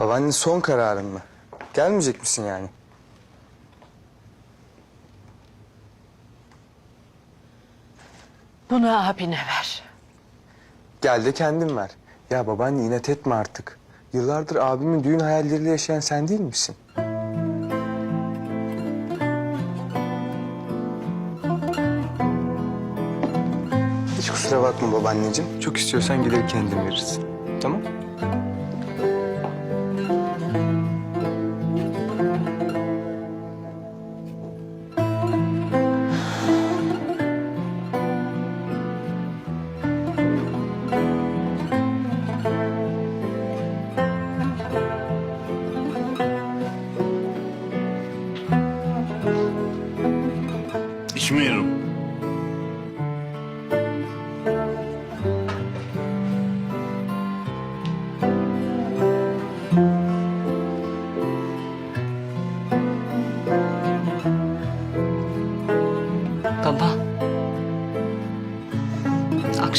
Babaanne son kararın mı? Gelmeyecek misin yani? Bunu abine ver. Gel de kendin ver. Ya babaanne inat etme artık. Yıllardır abimin düğün hayalleriyle yaşayan sen değil misin? Hiç kusura bakma babaanneciğim. Çok istiyorsan gider kendin verirsin. Tamam?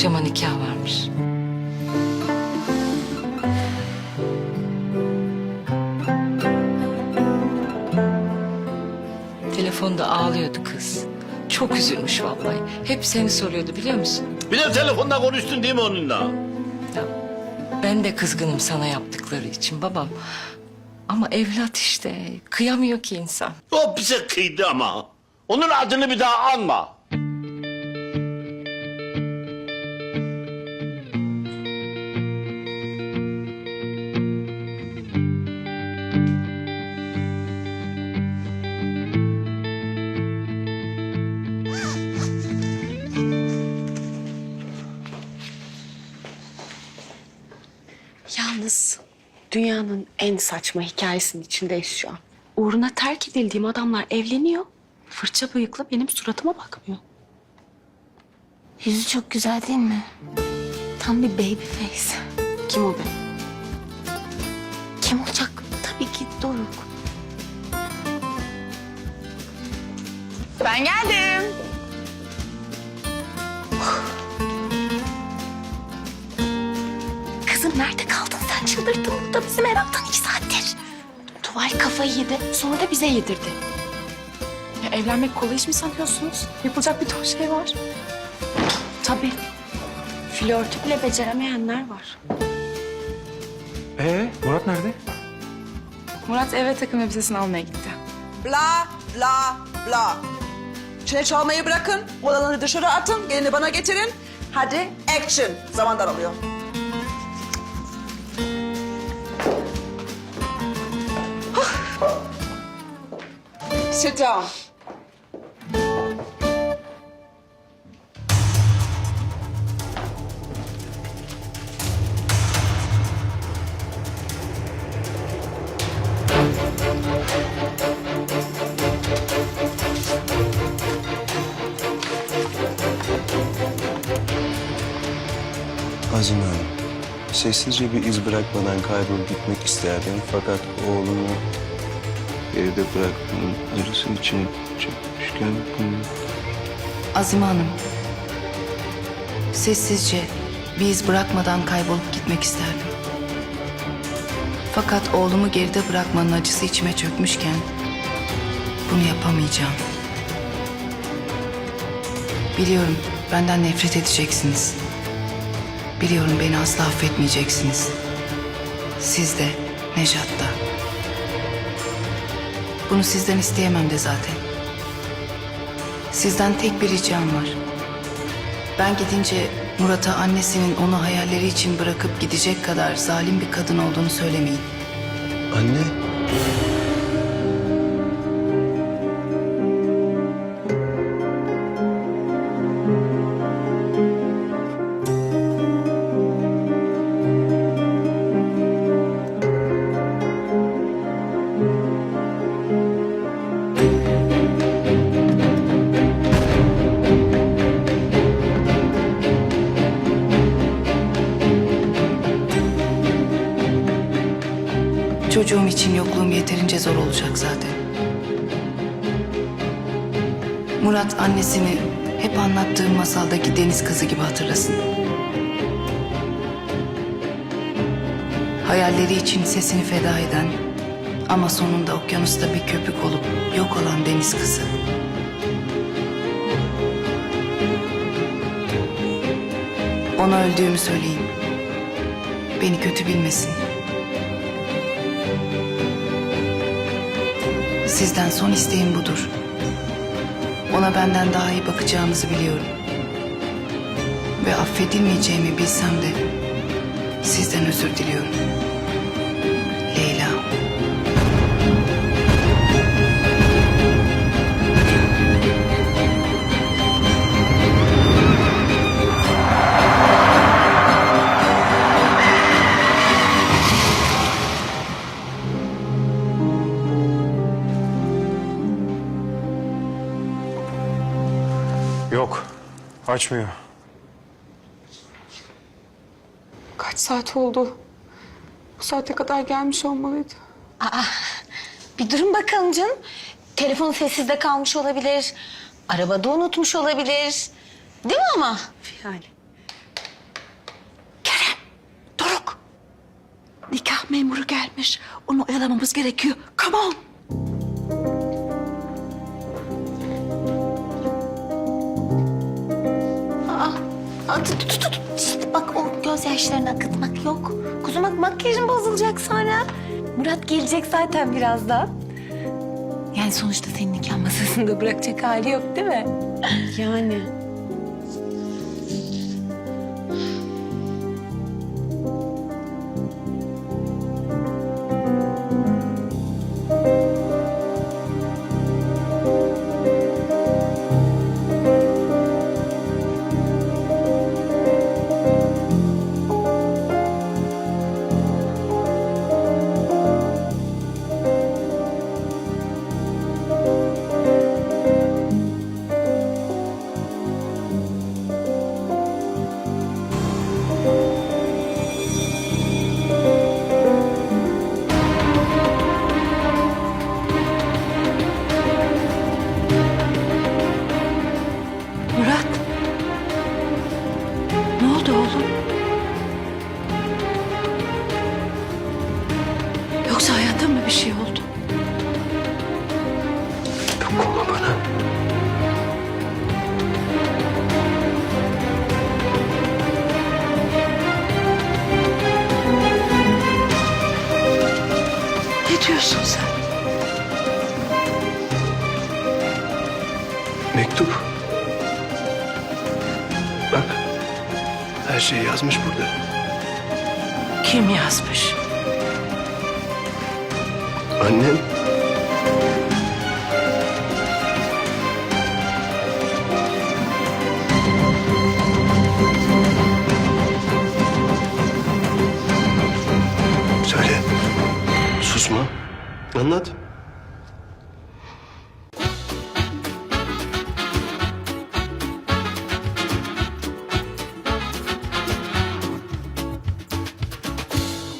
Akşama nikah varmış. Telefonda ağlıyordu kız. Çok üzülmüş vallahi. Hep seni soruyordu biliyor musun? Bir de telefonda konuştun değil mi onunla? Ya, ben de kızgınım sana yaptıkları için babam. Ama evlat işte. Kıyamıyor ki insan. O bize kıydı ama. Onun adını bir daha anma. Dünyanın en saçma hikayesinin içindeyiz şu an. Uğruna terk edildiğim adamlar evleniyor. Fırça bıyıklı benim suratıma bakmıyor. Yüzü çok güzel değil mi? Tam bir baby face. Kim o be? Kim olacak? Tabii ki Doruk. Ben geldim. Kızım nerede kaldın sen? Çıldırdın burada bizi meraktan iki saattir. Tuval kafayı yedi. Sonra da bize yedirdi. Ya evlenmek kolay iş mi sanıyorsunuz? Yapılacak bir ton şey var. Tabii. Flörtü bile beceremeyenler var. Ee, Murat nerede? Murat eve takım elbisesini almaya gitti. Bla bla bla. Çene çalmayı bırakın, odaları dışarı atın, gelini bana getirin. Hadi action. Zaman daralıyor. Sit down. Sessizce bir iz bırakmadan kaybolup gitmek isterdim fakat oğlumu geride bıraktığım acısı için çekmişken bunu... Azime Hanım. Sessizce bir iz bırakmadan kaybolup gitmek isterdim. Fakat oğlumu geride bırakmanın acısı içime çökmüşken bunu yapamayacağım. Biliyorum benden nefret edeceksiniz. Biliyorum beni asla affetmeyeceksiniz. Siz de, Nejat da. Bunu sizden isteyemem de zaten. Sizden tek bir ricam var. Ben gidince Murat'a annesinin onu hayalleri için bırakıp gidecek kadar zalim bir kadın olduğunu söylemeyin. Anne, Çocuğum için yokluğum yeterince zor olacak zaten. Murat annesini hep anlattığım masaldaki deniz kızı gibi hatırlasın. Hayalleri için sesini feda eden ama sonunda okyanusta bir köpük olup yok olan deniz kızı. Ona öldüğümü söyleyin. Beni kötü bilmesin. Sizden son isteğim budur. Ona benden daha iyi bakacağınızı biliyorum. Ve affedilmeyeceğimi bilsem de sizden özür diliyorum. Yok. Açmıyor. Kaç saat oldu? Bu saate kadar gelmiş olmalıydı. Bir durun bakalım canım. Telefon sessizde kalmış olabilir. Arabada unutmuş olabilir. Değil mi ama? Yani. Kerem, Doruk. Nikah memuru gelmiş. Onu oyalamamız gerekiyor. Come on. Tut, tut, tut. İşte bak o gözyaşlarını akıtmak yok. Kuzum bak makyajın bozulacak sonra. Murat gelecek zaten birazdan. Yani sonuçta senin nikah masasında bırakacak hali yok değil mi? Yani. Bye. Şeyi yazmış burada. Kim yazmış? Annem. Söyle. Susma. Anlat.